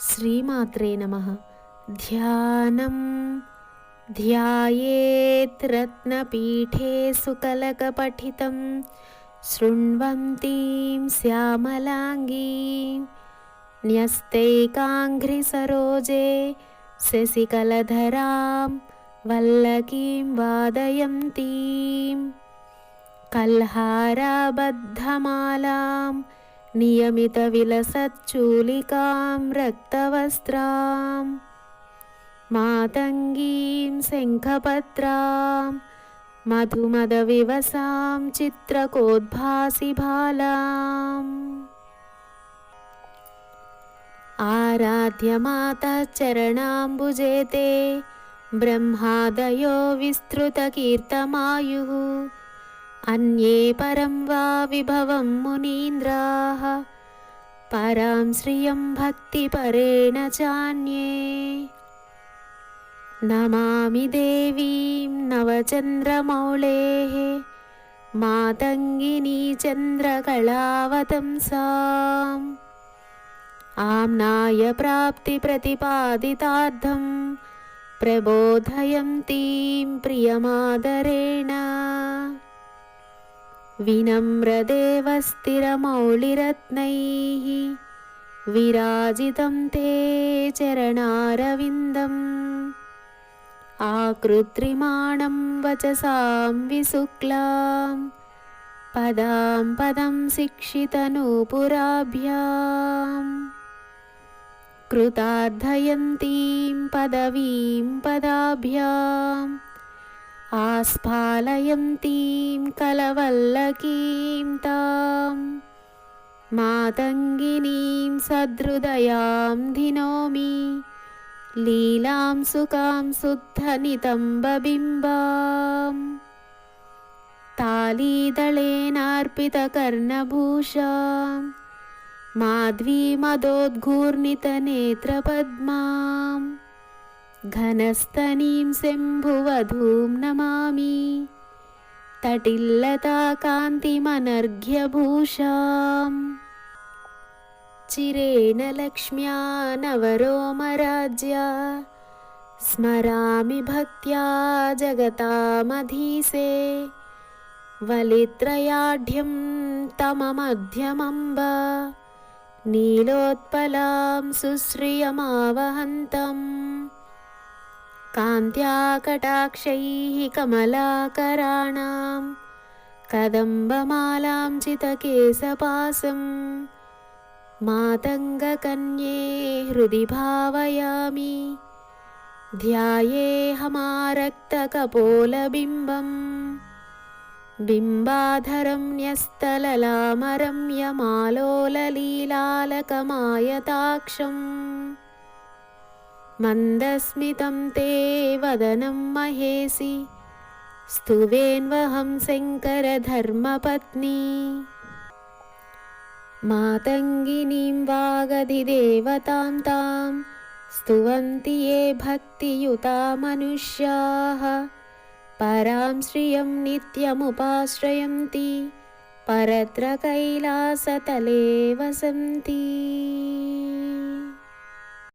श्रीमात्रे नमः। ध्यानं ध्यायेत् रत्नपीठे सुकलकपठितं। शृण्वन्तीं श्यामलाङ्गीं। न्यस्तैकाङ्घ्रिसरोजे शशिकलधरां वल्लकीं वादयन्तीं। कल्हाराबद्धमालां नियमितविलसच्चूलिकां रक्तवस्त्रां मातङ्गीं शङ्खपत्रां मधुमदविवसां चित्रकोद्भासिभालाम् आराध्यमाता चरणाम्बुजे ते ब्रह्मादयो विस्तृतकीर्तमायुः అన్యే పరం వా విభవం మునీంద్రాः. పరాం శ్రియం భక్తిపరేణ చాన్యే. నమామి దేవీం నవచంద్రమౌళేः. మాతంగినీ చంద్రకళావతంసాम् ఆమ్నాయ ప్రాప్తిప్రతిపాదితార్థం ప్రబోధయంతీం ప్రియమాదరేణ. विनम्रदेवस्थिरमौलिरत्नैः विराजितं ते चरणारविन्दम् आकृत्रिमाणं वचसां विशुक्लां पदां पदं शिक्षितनूपुराभ्याम् कृतार्धयन्तीं पदवीं पदाभ्याम् आस्फालयन्तीं कलवल्लकीं तां मातङ्गिनीं सदृदयां धिनोमि लीलां सुकां शुद्धनितम्बबिम्बाम् तालीदलेनार्पितकर्णभूषां माध्वीमदोद्घूर्णितनेत्रपद्माम् घनस्तनीं शम्भुवधूं नमामि तटिल्लताकान्तिमनर्घ्यभूषाम् चिरेण लक्ष्म्या नवरोमराज्या स्मरामि भक्त्या जगतामधीसे वलित्रयाढ्यं तममध्यमम्ब नीलोत्पलां सुश्रियमावहन्तम् कान्त्या कटाक्षैः कमलाकराणां कदम्बमालां चितकेशपासं मातङ्गकन्ये हृदि भावयामि ध्यायेऽहमारक्तकपोलबिम्बम् बिम्बाधरं न्यस्तललामरम्यमालोललीलालकमायताक्षम् मन्दस्मितं ते वदनं महेसि स्तुवेन्वहं शङ्करधर्मपत्नी। मातङ्गिनीं वागधिदेवतां तां स्तुवन्ति ये भक्तियुता मनुष्याः। परां श्रियं नित्यमुपाश्रयन्ति परत्र कैलासतले वसन्ति